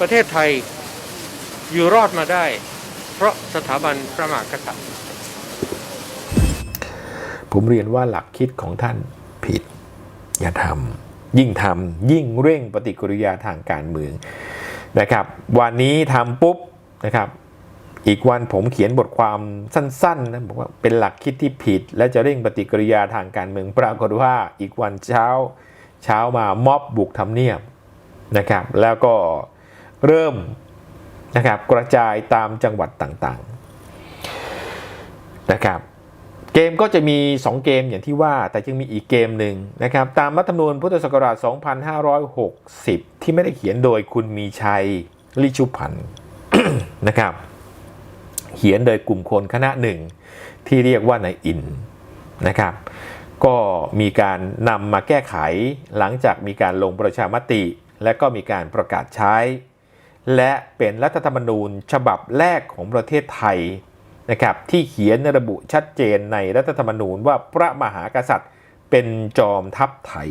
ประเทศไทยอยู่รอดมาได้ เพราะสถาบันพระมหากษัตริย์ ผมเรียนว่าหลักคิดของท่านผิด อย่าทำยิ่งทำยิ่งเร่งปฏิกิริยาทางการเมืองนะครับ วันนี้ทำปุ๊บนะครับอีกวันผมเขียนบทความสั้นๆนะบอกว่าเป็นหลักคิดที่ผิด และจะเร่งปฏิกิริยาทางการเมืองปรากฏว่าอีกวันเช้าเช้ามาม็อบบุกทำเนียบนะครับ แล้วก็ เริ่มนะครับกระจายตามจังหวัดต่างๆนะครับเกมก็จะมี 2 เกมอย่างที่ว่าแต่ยังมีอีกเกมหนึ่งนะครับตามรัฐธรรมนูญพุทธศักราช 2560 ที่ไม่ได้เขียนโดยคุณมีชัยลิชุพันธ์นะครับเขียนโดยกลุ่มคนคณะหนึ่งที่เรียกว่านายอินนะครับก็มีการนำมาแก้ไขหลังจากมีการลงประชามติ และก็มีการประกาศใช้ และเป็นรัฐธรรมนูญฉบับแรกของประเทศไทยนะครับที่เขียนระบุชัดเจนในรัฐธรรมนูญว่าพระมหากษัตริย์เป็นจอมทัพไทย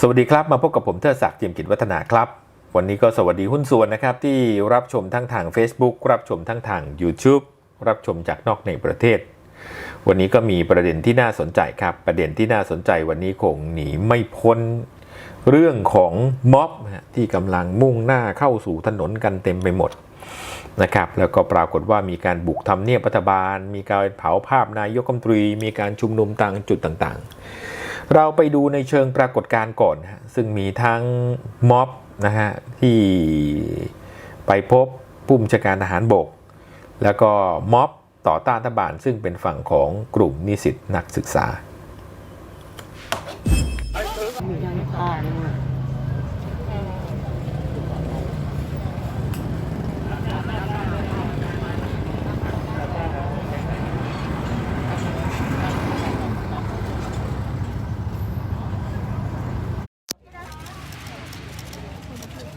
สวัสดีครับมาพบกับผมเทิดศักดิ์เจียมกิจวัฒนาครับ วันนี้ก็สวัสดีหุ้นส่วนนะครับที่รับชมทั้งทาง Facebook รับชมทั้งทาง YouTube รับชมจากนอกในประเทศ วันนี้ก็มีประเด็นที่น่าสนใจครับ ประเด็นที่น่าสนใจวันนี้คงหนีไม่พ้นเรื่องของม็อบที่กำลังมุ่งหน้าเข้าสู่ถนนกันเต็มไปหมดนะครับ แล้วก็ปรากฏว่ามีการบุกทำเนียบรัฐบาล มีการเผาภาพนายกรัฐมนตรี มีการชุมนุมต่ามจุดต่างๆ เราไปดูในเชิงปรากฏการณ์ก่อนฮะซึ่งมีทั้งม็อบนะฮะที่ไปพบผู้บัญชาการทหารบก แล้วก็ม็อบ ต่อต้านรัฐบาลซึ่งเป็นฝั่งของกลุ่มนิสิตนักศึกษา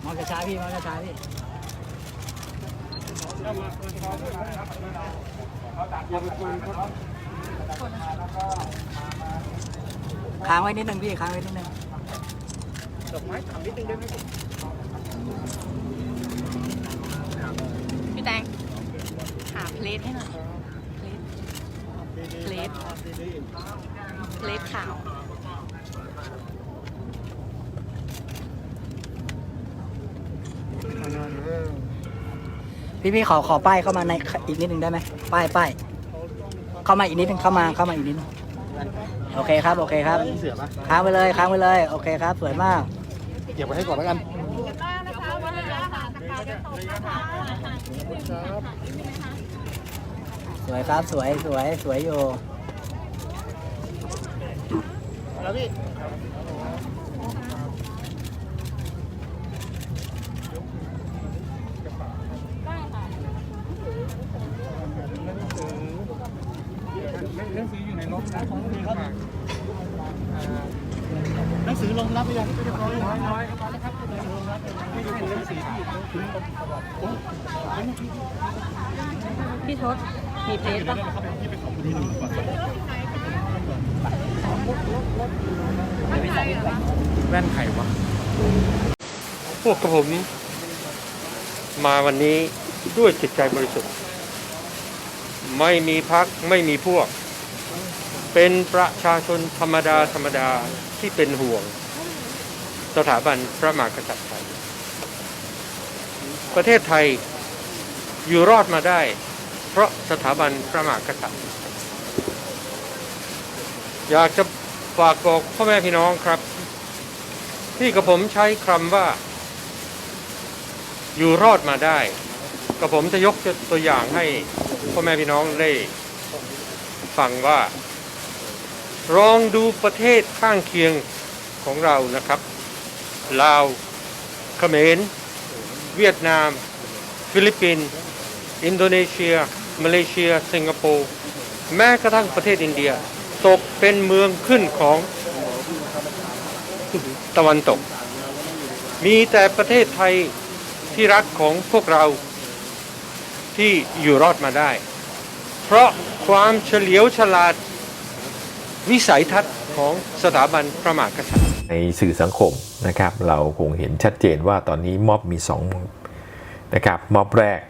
มองช้าพี่มองช้าพี่ ค้างไว้นิดนึงพี่ค้างไว้นิดนึงพี่แตงหาเพลทให้หน่อยเพลทเพลทขาว พี่พี่ขอขอป้ายเข้ามาในอีกนิดนึงได้ไหมป้ายป้ายเข้ามาอีกนิดนึงเข้ามาเข้ามาอีกนิดนึงโอเคครับโอเคครับค้างไปเลยค้างไปเลยโอเคครับสวยมากเก็บไว้ให้ก่อนแล้วกันสวยครับสวยสวยสวยอยู่หนังสือลงรับหรือยังเรียบร้อยน้อยน้อยครับหนังสือลงรับนี่คือหนังสือที่ พี่ทศมีเพลทปะ แว่นไขวะ พ วกกับผม มาวันนี้ด้วยจิตใจบริสุทธิ์ ไม่มีพักไม่มีพวก เป็นประชาชนธรรมดาธรรมดาที่เป็นห่วง สถาบันพระมหากษัตริย์ไทย ประเทศไทยอยู่รอดมาได้ เพราะสถาบันพระมหากษัตริย์ อยากจะฝากบอกพ่อแม่พี่น้องครับ ที่กับผมใช้คำว่า อยู่รอดมาได้กับผมจะยกตัวอย่างให้พ่อแม่พี่น้องได้ฟังว่าลองดูประเทศข้างเคียงของเรานะครับ ลาวเขมร เวียดนาม ฟิลิปปินส์อินโดนีเซีย มาเลเซีย สิงคโปร์แม้กระทั่งประเทศอินเดีย ตกเป็นเมืองขึ้นของตะวันตก มีแต่ประเทศไทย ที่รักของพวกเราที่อยู่รอดมาได้ เพราะความเฉลียวฉลาดวิสัยทัศน์ของสถาบันพระมหากษัตริย์ ในสื่อสังคมนะครับ เราคงเห็นชัดเจนว่าตอนนี้ม็อบมีสองม็อบนะครับม็อบแรก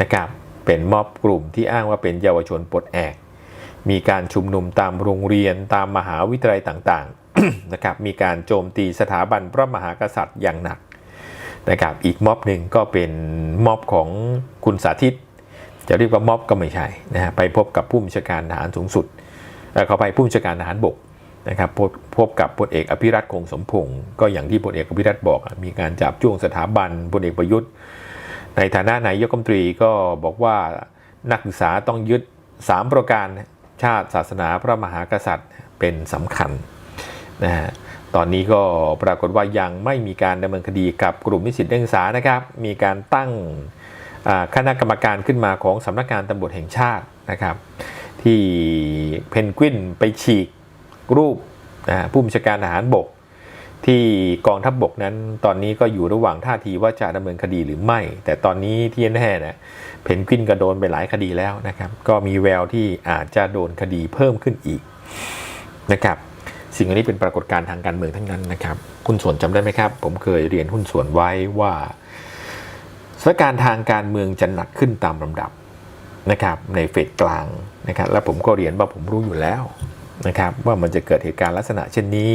นะครับเป็นม็อบกลุ่มที่อ้างว่าเป็นเยาวชนปลดแอก มีการชุมนุมตามโรงเรียนตามมหาวิทยาลัยต่างๆนะครับมีการโจมตีสถาบันพระมหากษัตริย์อย่างหนัก นะครับอีกม็อบหนึ่งก็เป็นม็อบของคุณสาธิต จะเรียกว่าม็อบก็ไม่ใช่นะฮะไปพบกับผู้บัญชาการทหารสูงสุดเอ่เขาไปผู้บัญชาการทหารบกนะครับพบพบกับพลเอกอภิรัตคงสมพงศ์ก็อย่างที่พลเอกอภิรัตบอก มีการจับจ้วงสถาบันพลเอกประยุทธ์ ในฐานะนายกรัฐมนตรีก็บอกว่านักศึกษาต้องยึด 3 ประการชาติศาสนาพระมหากษัตริย์เป็นสำคัญนะฮะ ตอนนี้ก็ปรากฏว่ายังไม่มีการดำเนินคดีกับกลุ่มนิสิตนักศึกษานะครับ มีการตั้งคณะกรรมการขึ้นมาของสำนักงานตำรวจแห่งชาตินะครับ ที่เพนกวินไปฉีกรูปผู้บัญชาการทหารบก ที่กองทัพบบกนั้น ตอนนี้ก็อยู่ระหว่างท่าทีว่าจะดำเนินคดีหรือไม่ แต่ตอนนี้ที่แน่ๆนะเพนกวินก็โดนไปหลายคดีแล้วนะครับ ก็มีแววที่อาจจะโดนคดีเพิ่มขึ้นอีกนะครับ สิ่งเหล่านี้เป็นปรากฏการณ์ทางการเมืองทั้งนั้นนะครับหุ้นส่วนจำได้ไหมครับ ผมเคยเรียนหุ้นส่วนไว้ว่าสถานการณ์ทางการเมืองจะหนักขึ้นตามลำดับนะครับในเฟสกลางนะครับและผมก็เรียนว่าผมรู้อยู่แล้วนะครับว่ามันจะเกิดเหตุการณ์ลักษณะเช่นนี้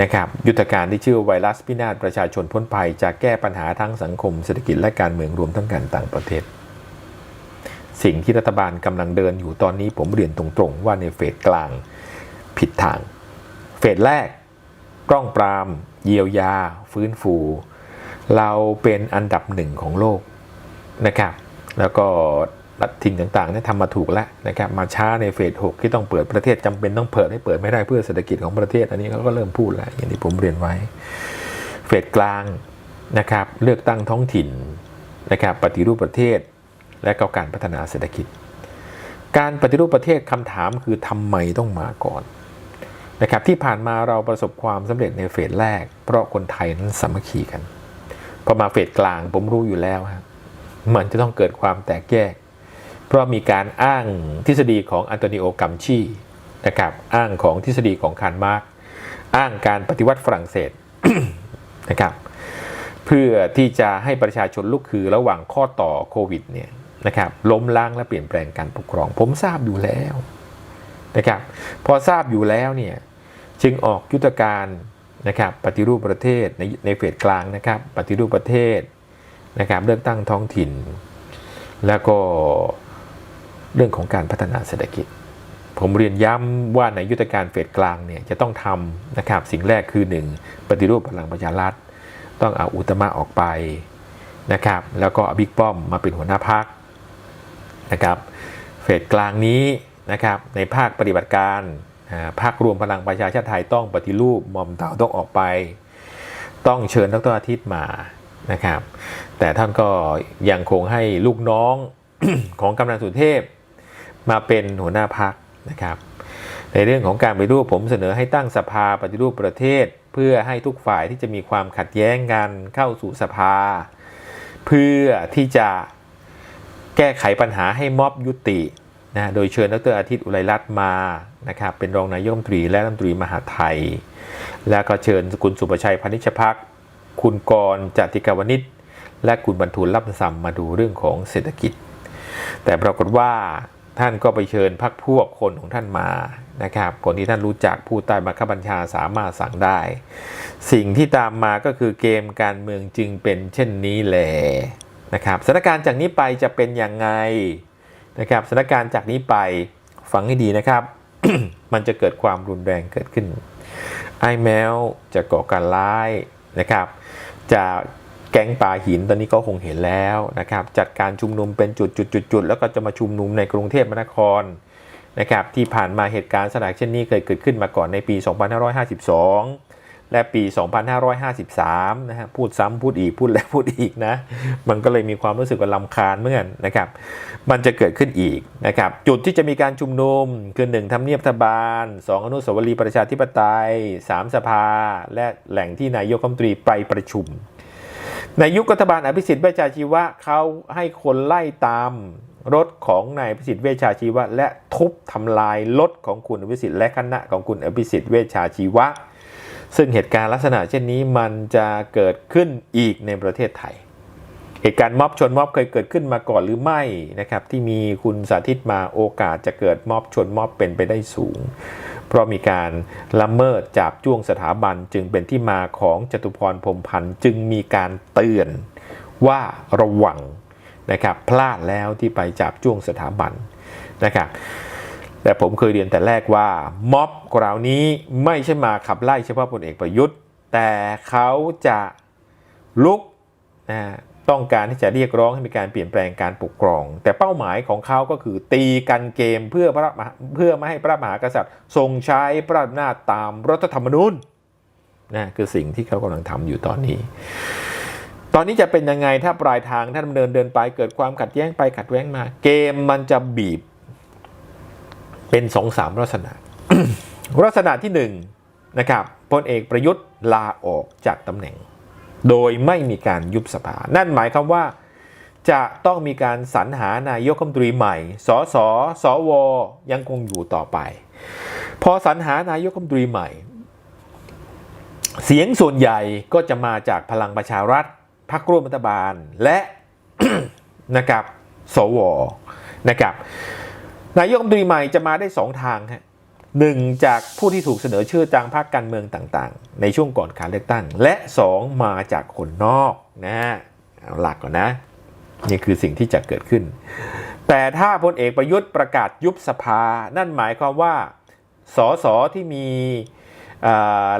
นะครับยุทธการที่ชื่อไวรัสพินาศประชาชนพ้นภัยจะแก้ปัญหาทั้งสังคมเศรษฐกิจและการเมืองรวมทั้งการต่างประเทศ สิ่งที่รัฐบาลกำลังเดินอยู่ตอนนี้ผมเรียนตรงๆ ว่าในเฟสกลางผิดทาง เฟสแรกปล้องปราม เยียวยา ฟื้นฟู เราเป็นอันดับหนึ่งของโลกนะครับ แล้วก็รัทิ้งต่างๆเนี่ยทำมาถูกแล้วนะครับมาช้าในเฟสหกที่ต้องเปิดประเทศจำเป็นต้องเปิดให้เปิดไม่ได้เพื่อเศรษฐกิจของประเทศ อันนี้เขาก็เริ่มพูดแล้วอย่างที่ผมเรียนไว้ เฟสกลางนะครับเลือกตั้งท้องถิ่นนะครับปฏิรูปประเทศ และก็การพัฒนาเศรษฐกิจ การปฏิรูปประเทศคำถามคือทำไมต้องมาก่อน นะครับที่ผ่านมาเราประสบความสำเร็จในเฟสแรก เพราะคนไทยนั้นสามัคคีกันพอมาเฟสกลางผมรู้อยู่แล้วฮะมันจะต้องเกิดความแตกแยก เพราะมีการอ้างทฤษฎีของอันโตนิโอกัมชีนะครับอ้างของทฤษฎีของคาร์มาร์กอ้างการปฏิวัติฝรั่งเศสนะครับเพื่อที่จะให้ประชาชนลุกคือระหว่างข้อต่อโควิดเนี่ยนะครับล้มล้างและเปลี่ยนแปลงการปกครอง ผมทราบอยู่แล้วนะครับพอทราบอยู่แล้วเนี่ย จึงออกยุทธการนะครับปฏิรูปประเทศในในเฟสกลางนะครับปฏิรูปประเทศนะครับเลือกตั้งท้องถิ่น แล้วก็เรื่องของการพัฒนาเศรษฐกิจ ผมเรียนย้ำว่าในยุทธการเฟสกลางเนี่ยจะต้องทำนะครับสิ่งแรกคือ 1 ปฏิรูปพลังประชารัฐ ต้องเอาอุตมะออกไปนะครับแล้วก็เอาบิ๊กป้อมมาเป็นหัวหน้าพักนะครับเฟสกลางนี้นะครับในภาคปฏิบัติการ อ่าภาครวมพลังประชาชาติไทยต้องปฏิรูปหมอมเต่าต้องออกไป ต้องเชิญดรอาทิตย์มานะครับ แต่ท่านก็ยังคงให้ลูกน้องของกำนันสุเทพ มาเป็นหัวหน้าพักนะครับ ในเรื่องของการปฏิรูปผมเสนอให้ตั้งสภาปฏิรูปประเทศ เพื่อให้ทุกฝ่ายที่จะมีความขัดแย้งกันเข้าสู่สภา เพื่อที่จะแก้ไขปัญหาให้ม็อบยุติ นะโดยเชิญดรอาทิตย์อุไรรัตน์มานะครับเป็นรองนายกรัฐมนตรีและรัฐมนตรีมหาไทย แล้วก็เชิญคุณสุประชัยพานิชพักคุณกรจติกาวนิชและคุณบรรทุลลับซัมมาดูเรื่องของเศรษฐกิจ แต่ปรากฏว่าท่านก็ไปเชิญพักพวกคนของท่านมานะครับคนที่ท่านรู้จักผู้ใต้บังคับบัญชาสามารถสั่งได้ สิ่งที่ตามมาก็คือเกมการเมืองจึงเป็นเช่นนี้แหละนะครับสถานการณ์จากนี้ไปจะเป็นอยังไง นะครับสถานการณ์จากนี้ไปฟังให้ดีนะครับ มันจะเกิดความรุนแรงเกิดขึ้น ไอ้แมวจะก่อการร้ายนะครับ จะแก๊งปลาหินตอนนี้ก็คงเห็นแล้วนะครับ จัดการชุมนุมเป็นจุดจุดจุดจุดแล้วก็จะมาชุมนุมในกรุงเทพมหานครนะครับ ที่ผ่านมาเหตุการณ์สลากเช่นนี้เคยเกิดขึ้นมาก่อนในปี 2552 และปี 2553 นะฮะพูดซ้ำพูดอีกพูดแล้วพูดอีกนะ มันก็เลยมีความรู้สึกว่าลำคาญเมื่อนนนะครับ มันจะเกิดขึ้นอีกนะครับ จุดที่จะมีการชุมนุมคือ 1ทำเนียบรัฐบาล 2 อนุสาวรีย์ประชาธิปไตย 3 สภา และแหล่งที่นายกรัฐมนตรีไปประชุม ในยุครัฐบาลอภิสิทธิ์เวชชาชีวะเขาให้คนไล่ตามรถของนายอภิสิทธิ์เวชชาชีวะ และทุบทำลายรถของคุณอภิสิทธิ์และคณะของคุณอภิสิทธิ์เวชชาชีวะ ซึ่งเหตุการณ์ลักษณะเช่นนี้มันจะเกิดขึ้นอีกในประเทศไทย เหตุการณ์ม็อบชนม็อบเคยเกิดขึ้นมาก่อนหรือไม่นะครับที่มีคุณสาธิตมาโอกาสจะเกิดม็อบชนม็อบเป็นไปได้สูง เพราะมีการละเมิดจับจ้วงสถาบันจึงเป็นที่มาของจตุพรพรมพันธ์จึงมีการเตือนว่าระวังนะครับพลาดแล้วที่ไปจับจ้วงสถาบันนะครับ แต่ผมเคยเรียนแต่แรกว่าม็อบคราวนี้ไม่ใช่มาขับไล่เฉพาะพลเอกประยุทธ์ แต่เขาจะลุกนะต้องการที่จะเรียกร้องให้มีการเปลี่ยนแปลงการปกครอง แต่เป้าหมายของเขาก็คือตีกันเกมเพื่อพระเพื่อไม่ให้พระมหากษัตริย์ ทรงใช้พระอำนาจตามรัฐธรรมนูญนะคือสิ่งที่เขากำลังทำอยู่ตอนนี้ ตอนนี้จะเป็นยังไงถ้าปลายทางท่านดำเนินเดินไปเกิดความขัดแย้งไปขัดแย้งมา เกมมันจะบีบ เป็นสองสามลักษณะลักษณะที่หนึ่งนะครับพลเอกประยุทธ์ลาออกจากตำแหน่ง โดยไม่มีการยุบสภา นั่นหมายความว่าจะต้องมีการสรรหานายกรัฐมนตรีใหม่ สส สว ยังคงอยู่ต่อไป พอสรรหานายกรัฐมนตรีใหม่ เสียงส่วนใหญ่ก็จะมาจากพลังประชารัฐพรรคร่วมรัฐบาลและนะครับ สว นะครับ นายกรัฐมนตรีใหม่จะมาได้สองทางฮะหนึ่งจากผู้ที่ถูกเสนอชื่อจากพรรคการเมืองต่างๆ ในช่วงก่อนการเลือกตั้ง และสองมาจากคนนอกนะฮะเอาหลักก่อนนะ นี่คือสิ่งที่จะเกิดขึ้น แต่ถ้าพลเอกประยุทธ์ประกาศยุบสภา นั่นหมายความว่าสสที่มี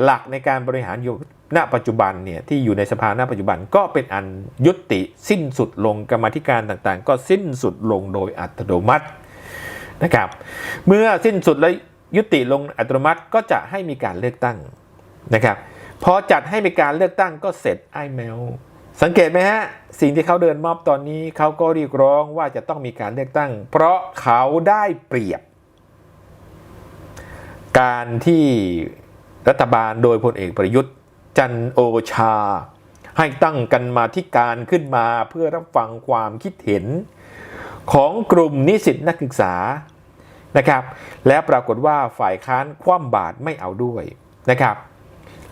หลักในการบริหารอยู่ณปัจจุบันเนี่ยที่อยู่ในสภาณปัจจุบันก็เป็นอันยุติสิ้นสุดลงกรรมธิการต่างๆ ก็สิ้นสุดลงโดยอัตโนมัติ นะครับ เมื่อสิ้นสุดและยุติลงอัตโนมัติก็จะให้มีการเลือกตั้งนะครับพอจัดให้มีการเลือกตั้งก็เสร็จไอ้แมวสังเกตไหมฮะ สิ่งที่เขาเดินมอบตอนนี้เขาก็เรียกร้องว่าจะต้องมีการเลือกตั้ง เพราะเขาได้เปรียบ การที่รัฐบาลโดยพลเอกประยุทธ์ จันโอชา ให้ตั้งกันมาที่การขึ้นมาเพื่อรับฟังความคิดเห็น ของกลุ่มนิสิตนักศึกษา นะครับ และปรากฏว่าฝ่ายค้านคว่ำบาตรไม่เอาด้วยนะครับ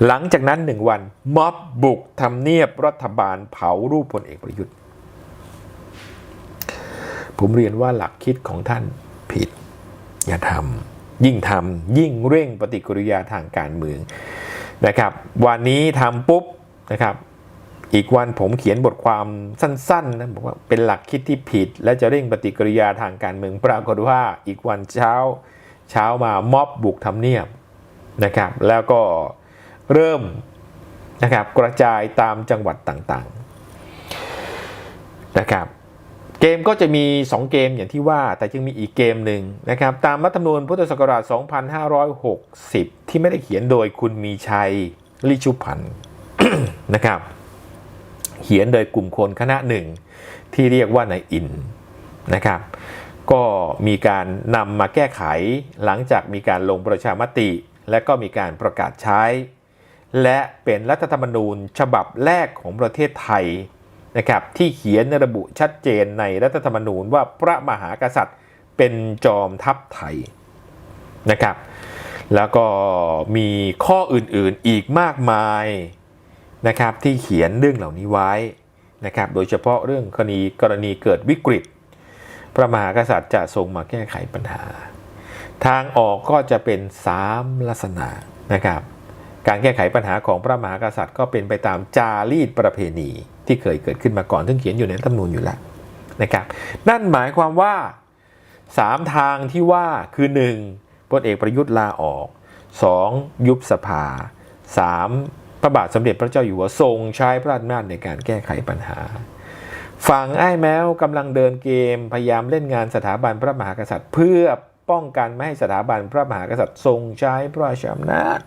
หลังจากนั้นหนึ่งวันม็อบบุกทำเนียบรัฐบาลเผารูปพลเอกประยุทธ์ ผมเรียนว่าหลักคิดของท่านผิด อย่าทำยิ่งทำยิ่งเร่งปฏิกิริยาทางการเมืองนะครับ วันนี้ทำปุ๊บนะครับ อีกวันผมเขียนบทความสั้นๆนะบอกว่าเป็นหลักคิดที่ผิด และจะเร่งปฏิกิริยาทางการเมืองปรากฏว่าอีกวันเช้าเช้ามาม็อบบุกทำเนียบนะครับ แล้วก็เริ่มนะครับกระจายตามจังหวัดต่างๆนะครับเกมก็จะมี 2 เกมอย่างที่ว่า แต่จึงมีอีกเกมหนึ่งนะครับ ตามรัฐธรรมนูญพุทธศักราช 2560 ที่ไม่ได้เขียนโดยคุณมีชัยลิชุพันธ์นะครับ เขียนโดยกลุ่มคนคณะหนึ่ง ที่เรียกว่านายอินนะครับ ก็มีการนำมาแก้ไขหลังจากมีการลงประชามติ และก็มีการประกาศใช้ และเป็นรัฐธรรมนูญฉบับแรกของประเทศไทยนะครับที่เขียนระบุชัดเจนในรัฐธรรมนูญว่าพระมหากษัตริย์เป็นจอมทัพไทยนะครับ แล้วก็มีข้ออื่นๆอีกมากมาย นะครับที่เขียนเรื่องเหล่านี้ไว้นะครับโดยเฉพาะเรื่องกรณีกรณีเกิดวิกฤต พระมหากษัตริย์จะทรงมาแก้ไขปัญหา ทางออกก็จะเป็น3ลักษณะนะครับการแก้ไขปัญหาของพระมหากษัตริย์ก็เป็นไปตามจารีตประเพณีที่เคยเกิดขึ้นมาก่อนซึ่งเขียนอยู่ในรัฐธรรมนูญอยู่แล้วนะครับนั่นหมายความว่า 3 ทางที่ว่าคือ 1. พลเอกประยุทธ์ลาออก 2. ยุบสภา 3. พระบาทสมเด็จพระเจ้าอยู่หัวทรงใช้พระราชอำนาจในการแก้ไขปัญหา ฝั่งไอ้แมวกำลังเดินเกมพยายามเล่นงานสถาบันพระมหากษัตริย์ เพื่อป้องกันไม่ให้สถาบันพระมหากษัตริย์ทรงใช้พระราชอำนาจ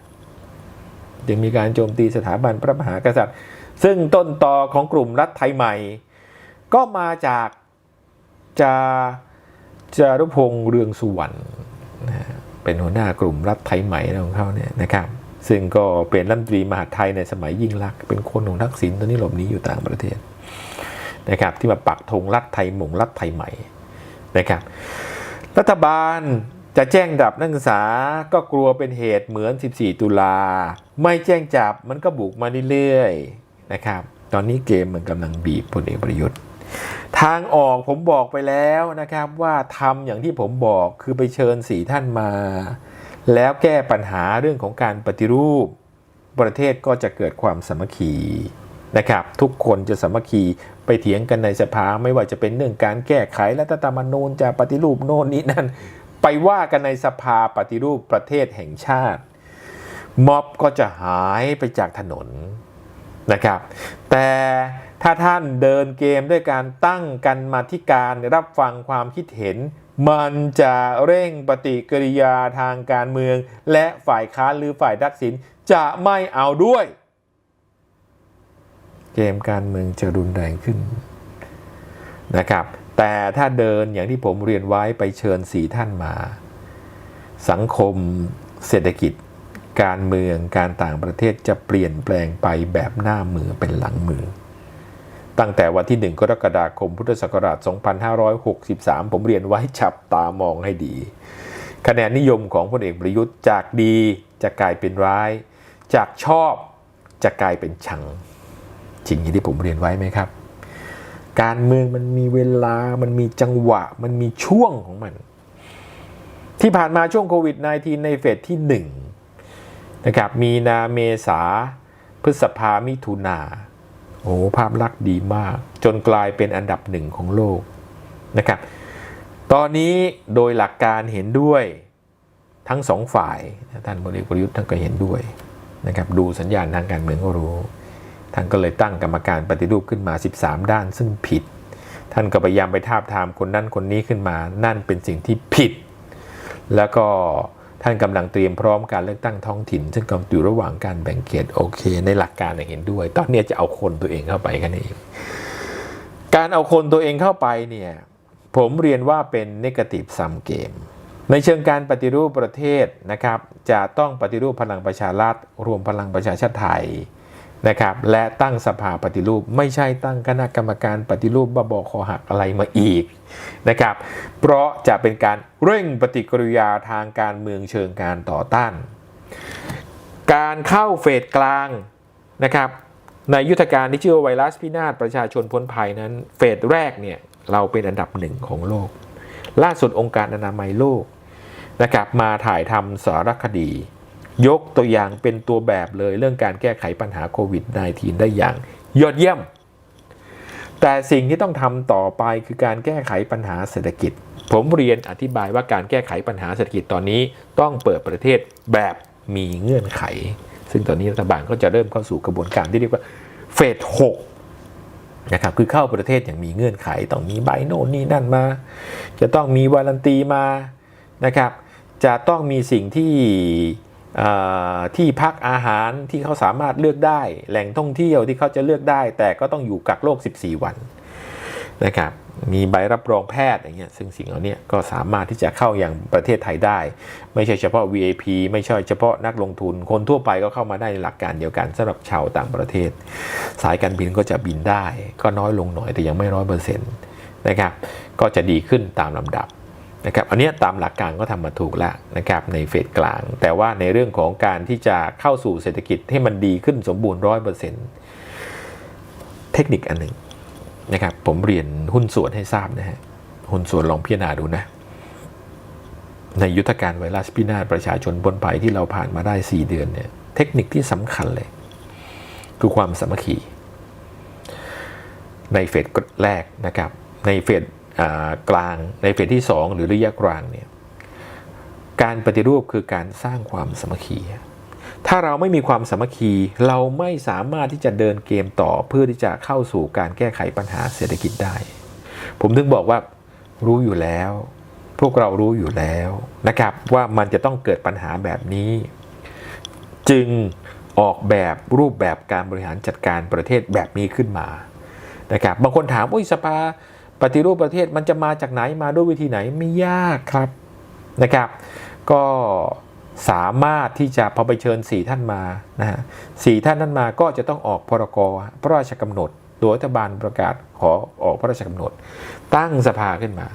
จึงมีการโจมตีสถาบันพระมหากษัตริย์ ซึ่งต้นตอของกลุ่มรัฐไทยใหม่ ก็มาจากจาจารุพงษ์เรืองสุวรรณเป็นหัวหน้ากลุ่มรัฐไทยใหม่ของเขาเนี่ยนะครับ ซึ่งก็เป็นรัฐมนตรีมหาไทยในสมัยยิ่งลักษณ์เป็นคนของทักษิณตอนนี้หลบหนีอยู่ต่างประเทศนะครับที่มาปักธงรัฐไทยหมงรัฐไทยใหม่นะครับรัฐบาลจะแจ้งดับนักศึกษาก็กลัวเป็นเหตุเหมือน 14 ตุลา ไม่แจ้งจับมันก็บุกมาเรื่อยๆนะครับตอนนี้เกมมันกำลังบีบพลเอกประยุทธ์ ทางออกผมบอกไปแล้วนะครับว่าทำอย่างที่ผมบอกคือไปเชิญสี่ท่านมา แล้วแก้ปัญหาเรื่องของการปฏิรูป ประเทศก็จะเกิดความสามัคคีนะครับ ทุกคนจะสามัคคีไปเถียงกันในสภาไม่ว่าจะเป็นเรื่องการแก้ไขรัฐธรรมนูญจะปฏิรูปโน่นนี้นั่นไปว่ากันในสภาปฏิรูปประเทศแห่งชาติ ม็อบก็จะหายไปจากถนนนะครับ แต่ถ้าท่านเดินเกมด้วยการตั้งกันมาธิการรับฟังความคิดเห็น มันจะเร่งปฏิกิริยาทางการเมือง และฝ่ายค้านหรือฝ่ายทักษิณจะไม่เอาด้วย เกมการเมืองจะรุนแรงขึ้นนะครับ แต่ถ้าเดินอย่างที่ผมเรียนไว้ไปเชิญสีท่านมา สังคมเศรษฐกิจ การเมืองการต่างประเทศจะเปลี่ยนแปลงไปแบบหน้ามือเป็นหลังมือ ตั้งแต่วันที่ 1 กรกฎาคมพุทธศักราช 2563 ผมเรียนไว้จับตามองให้ดี คะแนนนิยมของพลเอกประยุทธ์จากดีจะกลายเป็นร้าย จากชอบจะกลายเป็นชังจริงอย่างที่ผมเรียนไว้ไหมครับ การเมืองมันมีเวลา มันมีจังหวะ มันมีช่วงของมัน ที่ผ่านมาช่วงโควิด -19 ในเฟสที่1นะครับมีนาเมษาพฤษภามิถุนา โอ้ภาพลักษณ์ดีมาก จนกลายเป็นอันดับหนึ่งของโลกนะครับตอนนี้โดยหลักการเห็นด้วยทั้งสองฝ่ายท่านพลเอกประยุทธ์ท่านก็เห็นด้วยนะครับดูสัญญาณทางการเมืองก็รู้ ท่านก็เลยตั้งกรรมการปฏิรูปขึ้นมา 13 ด้านซึ่งผิด ท่านก็พยายามไปทาบทามคนนั้นคนนี้ขึ้นมา นั่นเป็นสิ่งที่ผิด แล้วก็ ท่านกำลังเตรียมพร้อมการเลือกตั้งท้องถิ่น ซึ่งกำลังอยู่ระหว่างการแบ่งเขตโอเค ในหลักการเนี่ยเห็นด้วย ตอนนี้จะเอาคนตัวเองเข้าไปกันเองการเอาคนตัวเองเข้าไปเนี่ยผมเรียนว่าเป็นนกาทีฟซัมเกมในเชิงการปฏิรูปประเทศนะครับ จะต้องปฏิรูปพลังประชารัฐรวมพลังประชาชาติไทย นะครับและตั้งสภาปฏิรูปไม่ใช่ตั้งคณะกรรมการปฏิรูปบาบอคอหักอะไรมาอีกนะครับเพราะจะเป็นการเร่งปฏิกิริยาทางการเมืองเชิงการต่อต้าน การเข้าเฟสกลางนะครับในยุทธการที่ชื่อว่าไวรัสพินาศประชาชนพ้นภัยนั้น เฟสแรกเนี่ยเราเป็นอันดับหนึ่งของโลก ล่าสุดองค์การอนามัยโลกนะครับมาถ่ายทำสารคดี ยกตัวอย่างเป็นตัวแบบเลยเรื่องการแก้ไขปัญหาโควิด -19 ได้อย่างยอดเยี่ยม แต่สิ่งที่ต้องทำต่อไปคือการแก้ไขปัญหาเศรษฐกิจ ผมเรียนอธิบายว่าการแก้ไขปัญหาเศรษฐกิจตอนนี้ต้องเปิดประเทศแบบมีเงื่อนไข ซึ่งตอนนี้รัฐบาลก็จะเริ่มเข้าสู่กระบวนการที่เรียกว่าเฟส6นะครับคือเข้าประเทศอย่างมีเงื่อนไขต้องมีใบโน่นนี่นั่นมา จะต้องมีวารันตีมานะครับ จะต้องมีสิ่งที่ ที่พักอาหารที่เขาสามารถเลือกได้ แหล่งท่องเที่ยวที่เขาจะเลือกได้ แต่ก็ต้องอยู่กักโรค 14 วันนะครับมีใบรับรองแพทย์อย่างเงี้ยซึ่งสิ่งเหล่านี้ก็สามารถที่จะเข้าอย่างประเทศไทยได้ ไม่ใช่เฉพาะ VIP ไม่ใช่เฉพาะนักลงทุน คนทั่วไปก็เข้ามาได้ในหลักการเดียวกันสำหรับชาวต่างประเทศ สายการบินก็จะบินได้ ก็น้อยลงหน่อยแต่ยังไม่ร้อยเปอร์เซ็นต์นะครับก็จะดีขึ้นตามลำดับ นะครับอันนี้ตามหลักการก็ทำมาถูกแล้วนะครับในเฟสกลาง แต่ว่าในเรื่องของการที่จะเข้าสู่เศรษฐกิจให้มันดีขึ้นสมบูรณ์ร้อยเปอร์เซ็นต์เทคนิคอันหนึ่งนะครับผมเรียนหุ้นส่วนให้ทราบนะฮะหุ้นส่วนลองพิจารณาดูนะ ในยุทธการไวรัสพินาศประชาชนบนภัยที่เราผ่านมาได้ 4 เดือนเนี่ยเทคนิคที่สำคัญเลย คือความสามัคคี ในเฟสแรกนะครับในเฟส กลางในเฟสที่ 2 หรือระยะกลางเนี่ยการปฏิรูปคือการสร้างความสามัคคี ถ้าเราไม่มีความสามัคคีเราไม่สามารถที่จะเดินเกมต่อเพื่อที่จะเข้าสู่การแก้ไขปัญหาเศรษฐกิจได้ ผมถึงบอกว่ารู้อยู่แล้ว พวกเรารู้อยู่แล้วนะครับว่ามันจะต้องเกิดปัญหาแบบนี้ จึงออกแบบรูปแบบการบริหารจัดการประเทศแบบนี้ขึ้นมานะครับบางคนถามว่าสภา ปฏิรูปประเทศมันจะมาจากไหนมาด้วยวิธีไหนไม่ยากครับนะครับ ก็สามารถที่จะพอไปเชิญสี่ท่านมานะฮะสี่ท่านนั้นมาก็จะต้องออกพรกพระราชกำหนดโดยรัฐบาลประกาศขอออกพระราชกำหนด ตั้งสภาขึ้นมา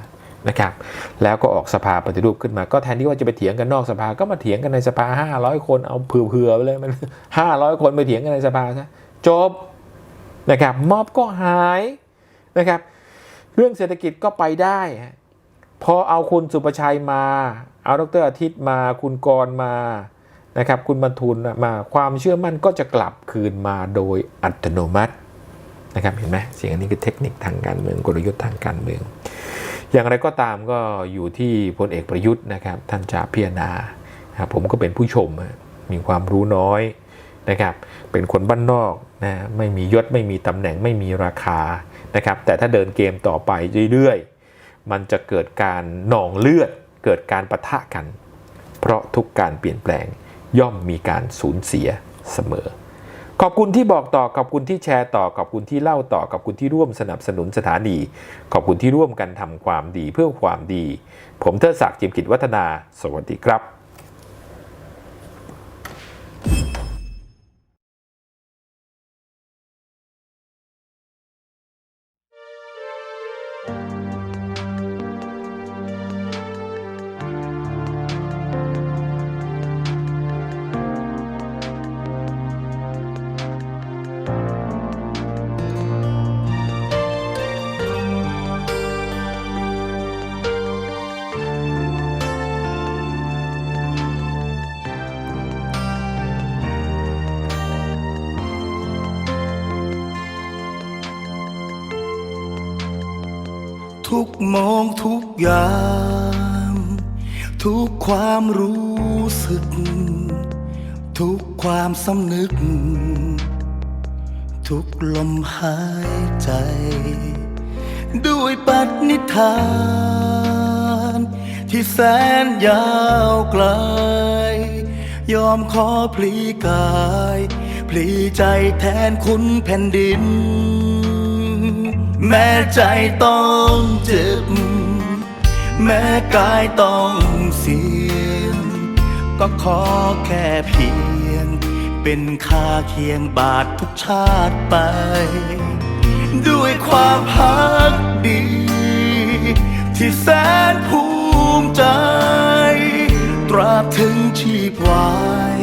นะครับ แล้วก็ออกสภาปฏิรูปขึ้นมา ก็แทนที่ว่าจะไปเถียงกันนอกสภาก็มาเถียงกันในสภา 500 คนเอาเผื่อๆไปเลยมัน500 คนไปเถียงกันในสภาซะจบนะครับม็อบก็หายนะครับ เรื่องเศรษฐกิจก็ไปได้ พอเอาคุณสุประชัยมา เอาดรอาทิตย์มาคุณกรมานะครับ คุณบรรทุนมาความเชื่อมั่นก็จะกลับคืนมาโดยอัตโนมัตินะครับเห็นไหมสิ่งอันนี้คือเทคนิคทางการเมืองกลยุทธ์ทางการเมือง อย่างไรก็ตามก็อยู่ที่พลเอกประยุทธ์นะครับ ท่านจะพิจารณาครับผมก็เป็นผู้ชมมีความรู้น้อยนะครับ เป็นคนบ้านนอกนะไม่มียศไม่มีตำแหน่งไม่มีราคา นะครับแต่ถ้าเดินเกมต่อไปเรื่อยๆ มันจะเกิดการหนองเลือด เกิดการประทะกัน เพราะทุกการเปลี่ยนแปลงย่อมมีการสูญเสียเสมอ ขอบคุณที่บอกต่อขอบคุณที่แชร์ต่อขอบคุณที่เล่าต่อขอบคุณที่ร่วมสนับสนุนสถานี ขอบคุณที่ร่วมกันทำความดีเพื่อความดี ผมเทิดศักดิ์จิมกิจวัฒนา สวัสดีครับ ทุกความรู้สึก ทุกความสำนึก ทุกลมหายใจ ด้วยปัจนิทาน ที่แสนยาวไกล ยอมขอพลีกาย พลีใจแทนคุณแผ่นดิน แม้ใจต้องเจ็บ แม้กายต้อง เสียง ก็ขอแค่เพียง เป็นค่าเคียงบาททุกชาติไป ด้วยความพักดี ที่แสนภูมิใจ ตราบถึงชีพวาย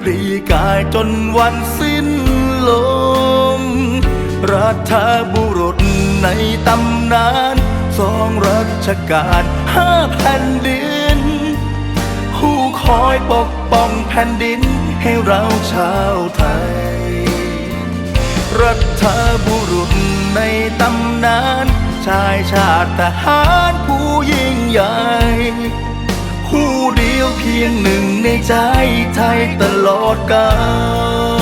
พลีกายจนวันสิ้นลม รัฐบุรุษในตำนานสองรัชกาลห้าแผ่นดิน คอยปกป้องแผ่นดินให้เราชาวไทย รัฐบุรุษในตำนาน ชายชาติทหารผู้ยิ่งใหญ่ ผู้เดียวเพียงหนึ่งในใจไทยตลอดกาล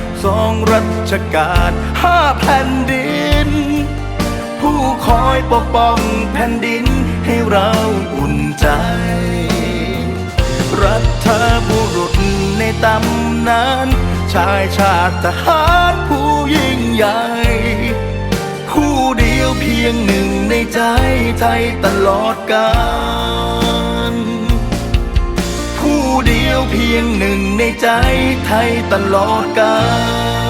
สองรัชกาลห้าแผ่นดิน ผู้คอยปกป้องแผ่นดินให้เราอุ่นใจ รัฐบุรุษในตำนาน ชายชาติทหารผู้ยิ่งใหญ่ คู่เดียวเพียงหนึ่งในใจไทยตลอดกาล ใจไทยตลอดกาล